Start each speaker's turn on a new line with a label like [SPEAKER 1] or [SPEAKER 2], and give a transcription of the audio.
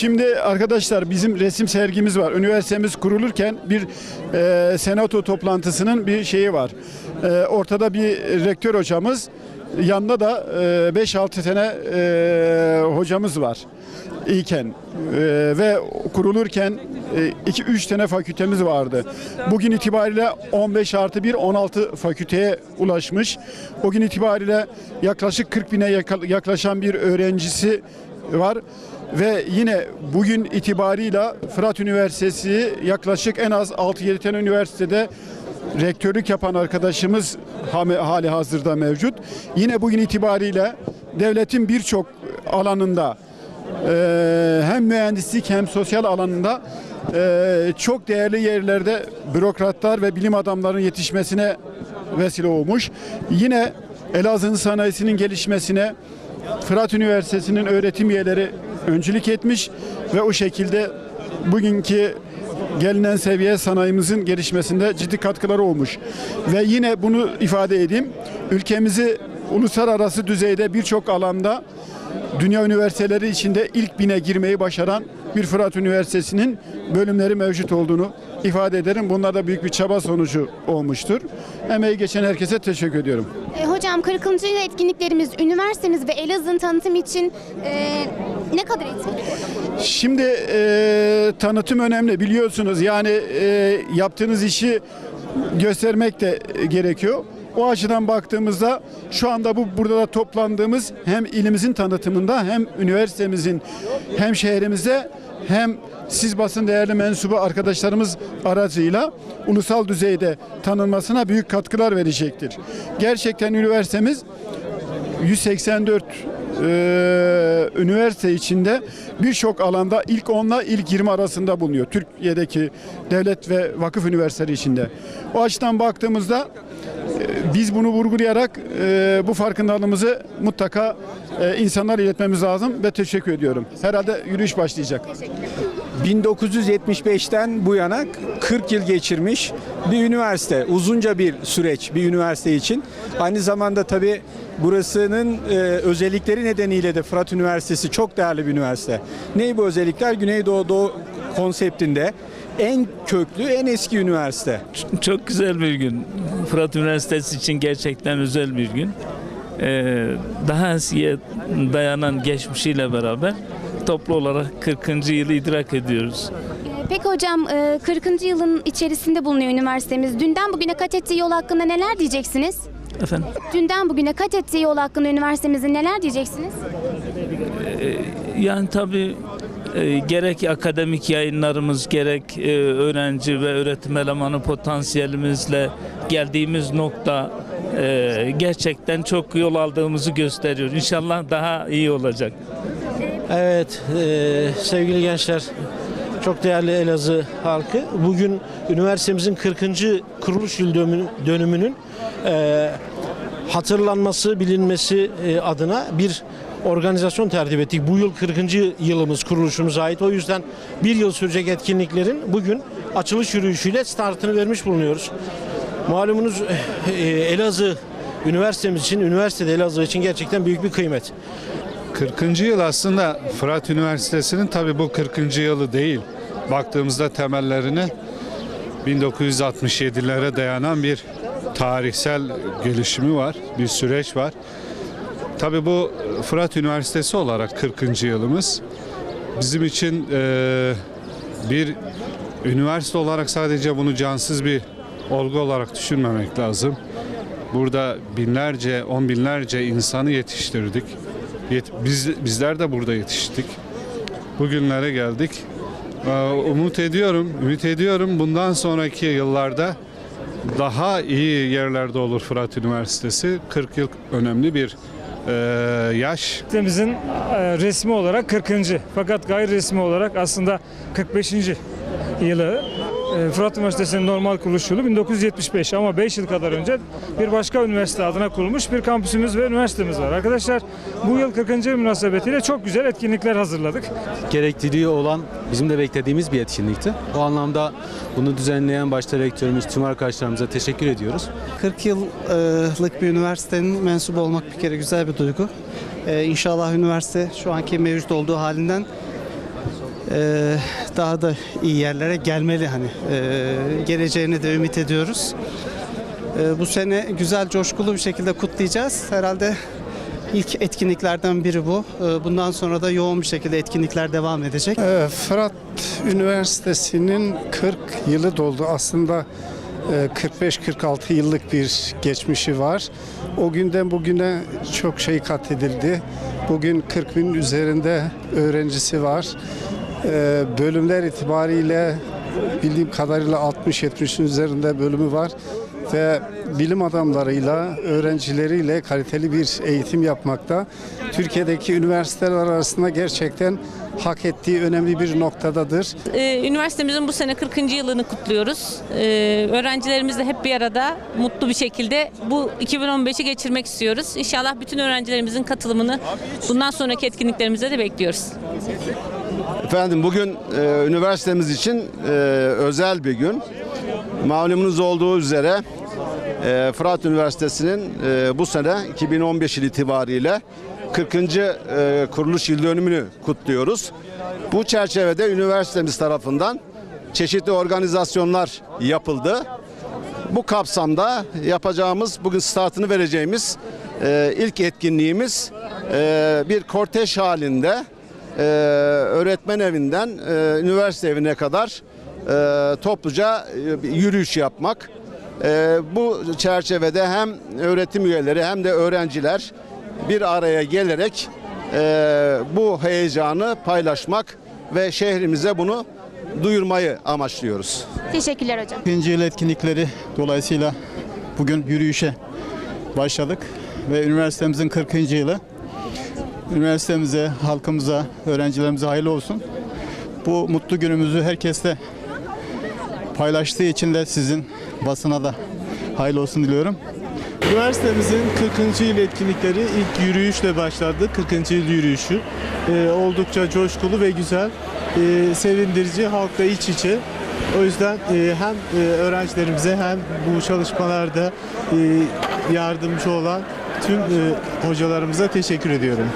[SPEAKER 1] Şimdi arkadaşlar bizim resim sergimiz var. Üniversitemiz kurulurken bir e, senato toplantısının bir şeyi var. E, ortada bir rektör hocamız, yanında da e, 5-6 tane e, hocamız var iken E, ve kurulurken 2-3 tane fakültemiz vardı. Bugün itibariyle 15 artı 1 16 fakülteye ulaşmış. Bugün itibariyle yaklaşık 40 bine yaklaşan bir öğrencisi var. Ve yine bugün itibarıyla Fırat Üniversitesi yaklaşık en az 6-7 tane üniversitede rektörlük yapan arkadaşımız hali hazırda mevcut. Yine bugün itibariyle devletin birçok alanında hem mühendislik hem sosyal alanında çok değerli yerlerde bürokratlar ve bilim adamlarının yetişmesine vesile olmuş. Yine Elazığ'ın sanayisinin gelişmesine Fırat Üniversitesi'nin öğretim üyeleri öncülük etmiş ve o şekilde bugünkü gelinen seviye sanayimizin gelişmesinde ciddi katkıları olmuş. Ve yine bunu ifade edeyim. Ülkemizi uluslararası düzeyde birçok alanda dünya üniversiteleri içinde ilk bine girmeyi başaran bir Fırat Üniversitesi'nin bölümleri mevcut olduğunu ifade ederim. Bunlar da büyük bir çaba sonucu olmuştur. Emeği geçen herkese teşekkür ediyorum.
[SPEAKER 2] E, hocam 40. yıl etkinliklerimiz üniversitemiz ve Elazığ'ın tanıtım için e, ne kadar etkili?
[SPEAKER 1] Şimdi e, tanıtım önemli biliyorsunuz. Yani e, yaptığınız işi göstermek de gerekiyor. O açıdan baktığımızda şu anda bu burada da toplandığımız hem ilimizin tanıtımında hem üniversitemizin hem şehrimizde hem siz basın değerli mensubu arkadaşlarımız aracıyla ulusal düzeyde tanınmasına büyük katkılar verecektir. Gerçekten üniversitemiz 184 eee, üniversite içinde birçok alanda ilk 10'la ilk 20 arasında bulunuyor. Türkiye'deki devlet ve vakıf üniversiteleri içinde. O açıdan baktığımızda biz bunu vurgulayarak eee, bu farkındalığımızı mutlaka eee, insanlara iletmemiz lazım ve teşekkür ediyorum. Herhalde yürüyüş başlayacak.
[SPEAKER 3] 1975'ten bu yana 40 yıl geçirmiş bir üniversite. Uzunca bir süreç bir üniversite için. Aynı zamanda tabii burasının e, özellikleri nedeniyle de Fırat Üniversitesi çok değerli bir üniversite. Ne bu özellikler? Güneydoğu Doğu konseptinde en köklü, en eski üniversite.
[SPEAKER 4] Çok güzel bir gün. Fırat Üniversitesi için gerçekten özel bir gün. Ee, daha eskiye dayanan geçmişiyle beraber toplu olarak 40. yılı idrak ediyoruz.
[SPEAKER 2] E, peki hocam e, 40. yılın içerisinde bulunuyor üniversitemiz. Dünden bugüne kat ettiği yol hakkında neler diyeceksiniz?
[SPEAKER 4] Efendim?
[SPEAKER 2] Dünden bugüne kat ettiği yol hakkında üniversitemizin neler diyeceksiniz?
[SPEAKER 4] Yani tabii e, gerek akademik yayınlarımız gerek e, öğrenci ve öğretim elemanı potansiyelimizle geldiğimiz nokta e, gerçekten çok yol aldığımızı gösteriyor. İnşallah daha iyi olacak.
[SPEAKER 5] Evet eee, sevgili gençler çok değerli Elazığ halkı bugün üniversitemizin 40. kuruluş yıl dönümü- dönümünün eee, hatırlanması bilinmesi eee, adına bir organizasyon tertip ettik. Bu yıl 40. yılımız kuruluşumuza ait. O yüzden bir yıl sürecek etkinliklerin bugün açılış yürüyüşüyle startını vermiş bulunuyoruz. Malumunuz eee, Elazığ üniversitemiz için, üniversitede Elazığ için gerçekten büyük bir kıymet.
[SPEAKER 6] 40. yıl aslında Fırat Üniversitesi'nin tabii bu 40. yılı değil. Baktığımızda temellerini 1967'lere dayanan bir tarihsel gelişimi var, bir süreç var. Tabii bu Fırat Üniversitesi olarak 40. yılımız. Bizim için eee, bir üniversite olarak sadece bunu cansız bir olgu olarak düşünmemek lazım. Burada binlerce, on binlerce insanı yetiştirdik. Yet- Biz, bizler de burada yetiştik. Bugünlere geldik. Ee, Umut ediyorum, ümit ediyorum bundan sonraki yıllarda daha iyi yerlerde olur Fırat Üniversitesi. 40 yıl önemli bir e, yaş.
[SPEAKER 7] E, resmi olarak 40. fakat gayri resmi olarak aslında 45. yılı. E, Fırat Üniversitesi'nin normal kuruluş yılı 1975 ama 5 yıl kadar önce bir başka üniversite adına kurulmuş bir kampüsümüz ve üniversitemiz var. Arkadaşlar bu yıl 40. yıl münasebetiyle çok güzel etkinlikler hazırladık.
[SPEAKER 8] gerekliliği olan bizim de beklediğimiz bir etkinlikti. O anlamda bunu düzenleyen başta rektörümüz tüm arkadaşlarımıza teşekkür ediyoruz.
[SPEAKER 9] 40 yıllık bir üniversitenin mensubu olmak bir kere güzel bir duygu. Ee, İnşallah üniversite şu anki mevcut olduğu halinden e, daha da iyi yerlere gelmeli hani. E, geleceğini de ümit ediyoruz. E, bu sene güzel, coşkulu bir şekilde kutlayacağız. Herhalde ilk etkinliklerden biri bu. E, bundan sonra da yoğun bir şekilde etkinlikler devam edecek.
[SPEAKER 10] Ee, Fırat Üniversitesi'nin 40 yılı doldu. Aslında e, 45-46 yıllık bir geçmişi var. O günden bugüne çok şey kat edildi. Bugün 40 bin üzerinde öğrencisi var. Ee, Bölümler itibariyle bildiğim kadarıyla 60-70'in üzerinde bölümü var ve bilim adamlarıyla, öğrencileriyle kaliteli bir eğitim yapmakta. Türkiye'deki üniversiteler arasında gerçekten hak ettiği önemli bir noktadadır.
[SPEAKER 11] Ee, Üniversitemizin bu sene 40. yılını kutluyoruz. Ee, Öğrencilerimizle hep bir arada mutlu bir şekilde bu 2015'i geçirmek istiyoruz. İnşallah bütün öğrencilerimizin katılımını bundan sonraki etkinliklerimize de bekliyoruz.
[SPEAKER 12] Efendim bugün e, üniversitemiz için e, özel bir gün. Malumunuz olduğu üzere e, Fırat Üniversitesi'nin e, bu sene 2015 yıl itibariyle 40. e, kuruluş yıl dönümünü kutluyoruz. Bu çerçevede üniversitemiz tarafından çeşitli organizasyonlar yapıldı. Bu kapsamda yapacağımız, bugün startını vereceğimiz e, ilk etkinliğimiz e, bir kortej halinde e, öğretmen evinden e, üniversite evine kadar e, topluca e, bir yürüyüş yapmak. E, bu çerçevede hem öğretim üyeleri hem de öğrenciler bir araya gelerek e, bu heyecanı paylaşmak ve şehrimize bunu duyurmayı amaçlıyoruz.
[SPEAKER 2] Teşekkürler hocam.
[SPEAKER 1] İkinci yıl etkinlikleri dolayısıyla bugün yürüyüşe başladık ve üniversitemizin 40. yılı. Üniversitemize, halkımıza, öğrencilerimize hayırlı olsun. Bu mutlu günümüzü herkesle paylaştığı için de sizin basına da hayırlı olsun diliyorum.
[SPEAKER 13] Üniversitemizin 40. yıl etkinlikleri ilk yürüyüşle başladı. 40. yıl yürüyüşü. Ee, oldukça coşkulu ve güzel. Ee, sevindirici, halkla iç içe. O yüzden e, hem e, öğrencilerimize hem bu çalışmalarda e, yardımcı olan tüm e, hocalarımıza teşekkür ediyorum.